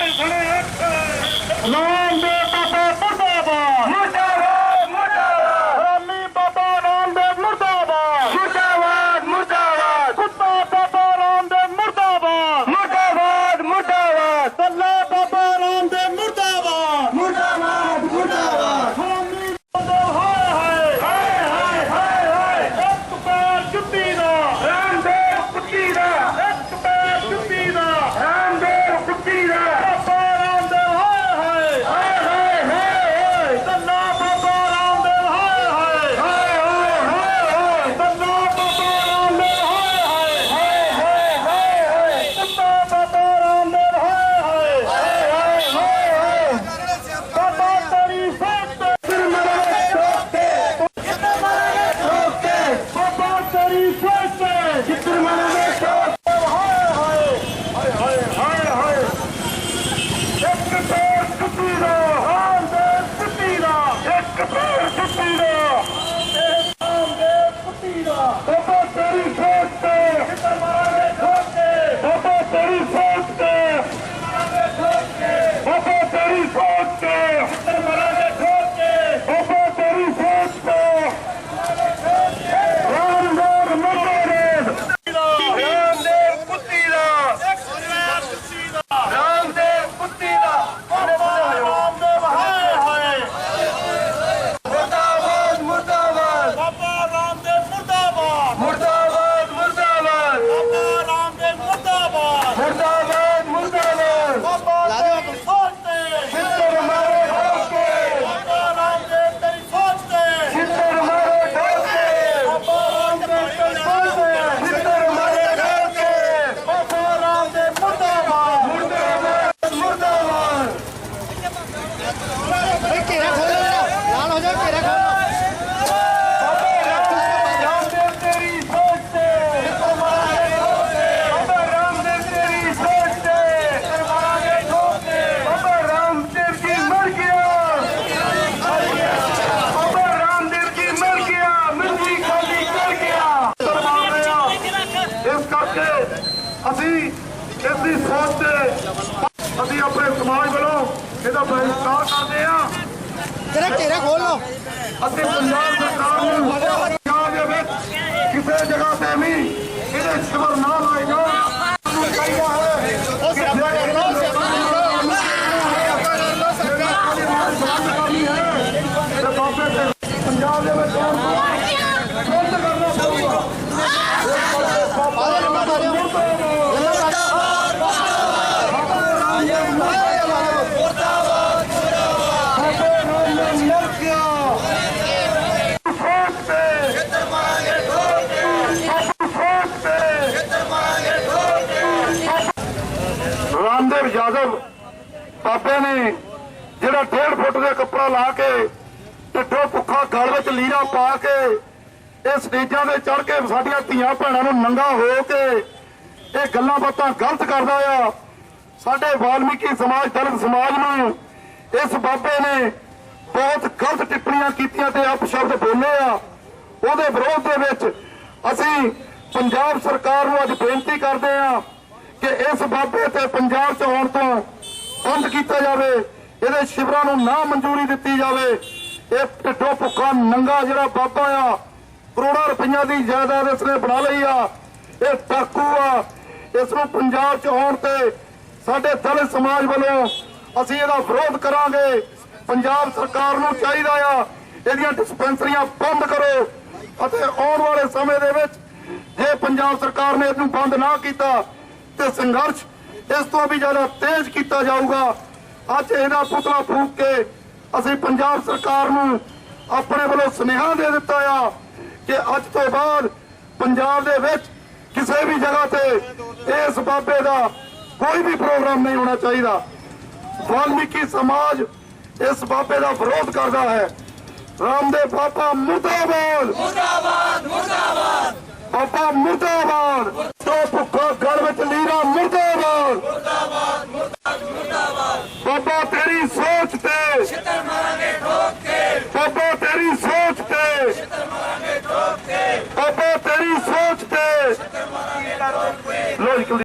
Come on! ਦੀ ਸੋਚ ਤੇ ਅਸੀਂ ਆਪਣੇ ਸਮਾਜ ਵੱਲੋਂ ਇਹਦਾ ਬਹਿਸ਼ਕਾਰ ਕਰਦੇ ਹਾਂ। ਤੇਰਾ ਘੇਰਾ ਖੋਲੋ ਅਤੇ ਪੰਜਾਬ ਸਰਕਾਰ ਨੂੰ ਪੰਜਾਬ ਦੇ ਵਿੱਚ ਕਿਸੇ ਜਗ੍ਹਾ ਤੇ ਵੀ ਇਹਦੇ ਸ਼ਿਵਰ ਨਾ ਲਾਏ ਜਾਣ ਨੂੰ ਚਾਹੀਦਾ ਹੈ ਉਹ ਸਿਆਪਾ ਕਰ ਲਓ ਸਿਆਪਾ ਕਰ ਲਓ ਤੇ ਬਾਬੇ ਤੇ ਪੰਜਾਬ ਦੇ ਵਿੱਚ ਆਉਣ ਤੋਂ ਬੰਦ ਕਰਨਾ ਪਊਗਾ ਮਾਰਿਓ ਮਾਰਿਓ ਰਾਮਦੇਵ ਬਾਬੇ ਨੇ ਜਿਹੜਾ 1.5 ਫੁੱਟ ਦੇ ਕੱਪੜਾ ਲਾ ਕੇ ਟਿੱਡੋ ਭੁੱਖਾ ਗਲ ਵਿੱਚ ਲੀਰਾ ਪਾ ਕੇ ਇਹ ਸਟੇਜਾਂ ਤੇ ਚੜ ਕੇ ਸਾਡੀਆਂ ਧੀਆਂ ਭੈਣਾਂ ਨੂੰ ਨੰਗਾ ਹੋ ਕੇ ਇਹ ਗੱਲਾਂ ਬਾਤਾਂ ਗਲਤ ਕਰਦਾ ਆ। ਸਾਡੇ ਵਾਲਮੀਕੀ ਸਮਾਜ, ਦਲਿਤ ਸਮਾਜ ਨੂੰ ਇਸ ਬਾਬੇ ਨੇ ਬਹੁਤ ਗਲਤ ਟਿੱਪਣੀਆਂ ਕੀਤੀਆਂ ਤੇ ਅਪਸ਼ਬਦ ਬੋਲੇ ਆ। ਉਹਦੇ ਵਿਰੋਧ ਦੇ ਵਿੱਚ ਅਸੀਂ ਪੰਜਾਬ ਸਰਕਾਰ ਨੂੰ ਅੱਜ ਬੇਨਤੀ ਕਰਦੇ ਆ ਕਿ ਇਸ ਬਾਬੇ ਤੇ ਪੰਜਾਬ 'ਚ ਆਉਣ ਤੋਂ ਬੰਦ ਕੀਤਾ ਜਾਵੇ, ਇਹਦੇ ਸ਼ਿਵਰਾਂ ਨੂੰ ਨਾ ਮਨਜ਼ੂਰੀ ਦਿੱਤੀ ਜਾਵੇ, ਇਹ ਢਿੱਡੋ ਭੁੱਖਾ ਨੰਗਾ ਜਿਹੜਾ ਬਾਬਾ ਆ, ਕਰੋੜਾਂ ਰੁਪਈਆ ਦੀ ਜਾਇਦਾਦ ਇਸਨੇ ਬਣਾ ਲਈ ਆ, ਇਹ ਟਾਕੂ ਆ, ਇਸ ਨੂੰ ਪੰਜਾਬ 'ਚ ਆਉਣ ਤੇ ਸਾਡੇ ਦਲਿਤ ਸਮਾਜ ਵੱਲੋਂ ਅਸੀਂ ਇਹਦਾ ਵਿਰੋਧ ਕਰਾਂਗੇ। ਪੰਜਾਬ ਸਰਕਾਰ ਨੂੰ ਚਾਹੀਦਾ ਆ, ਇਹਦੀਆਂ ਡਿਸਪੈਂਸਰੀਆਂ ਬੰਦ ਕਰੋ ਅਤੇ ਆਉਣ ਵਾਲੇ ਸਮੇਂ ਦੇ ਵਿੱਚ ਜੇ ਪੰਜਾਬ ਸਰਕਾਰ ਨੇ ਇਹਨੂੰ ਬੰਦ ਨਾ ਕੀਤਾ ਤੇ ਸੰਘਰਸ਼ ਇਸ ਤੋਂ ਵੀ ਜ਼ਿਆਦਾ ਤੇਜ਼ ਕੀਤਾ ਜਾਊਗਾ। ਅੱਜ ਇਹਦਾ ਪੁਤਲਾ ਫੂਕ ਕੇ ਅਸੀਂ ਪੰਜਾਬ ਸਰਕਾਰ ਨੂੰ ਆਪਣੇ ਵੱਲੋਂ ਸੁਨੇਹਾ ਦੇ ਦਿੱਤਾ ਆ ਕਿ ਅੱਜ ਤੋਂ ਬਾਅਦ ਪੰਜਾਬ ਦੇ ਵਿੱਚ ਕਿਸੇ ਵੀ ਜਗ੍ਹਾ ਤੇ ਇਸ ਬਾਬੇ ਦਾ ਕੋਈ ਵੀ ਪ੍ਰੋਗਰਾਮ ਨਹੀਂ ਹੋਣਾ ਚਾਹੀਦਾ। ਵਾਲਮੀਕੀ ਸਮਾਜ ਇਸ ਬਾਬੇ ਦਾ ਵਿਰੋਧ ਕਰਦਾ ਹੈ। ਰਾਮਦੇਵ ਬਾਬਾ ਮੁਰਦਾਬਾਦ। ਮੁਰਦਾਬਾਦ ਮੁਰਦਾਬਾਦ। ਬਾਬਾ ਮੁਰਦਾਬਾਦ। ਤੋਂ ਭੁੱਖਾ ਗਲ ਵਿੱਚ ਲੀਰਾ ਮੁਰਦਾਬਾਦ ਮੁਰਦਾਬਾਦ ਮੁਰਦਾਬਾਦ। ਬਾਬਾ ਤੇਰੀ ਸੋਚ ਤੇ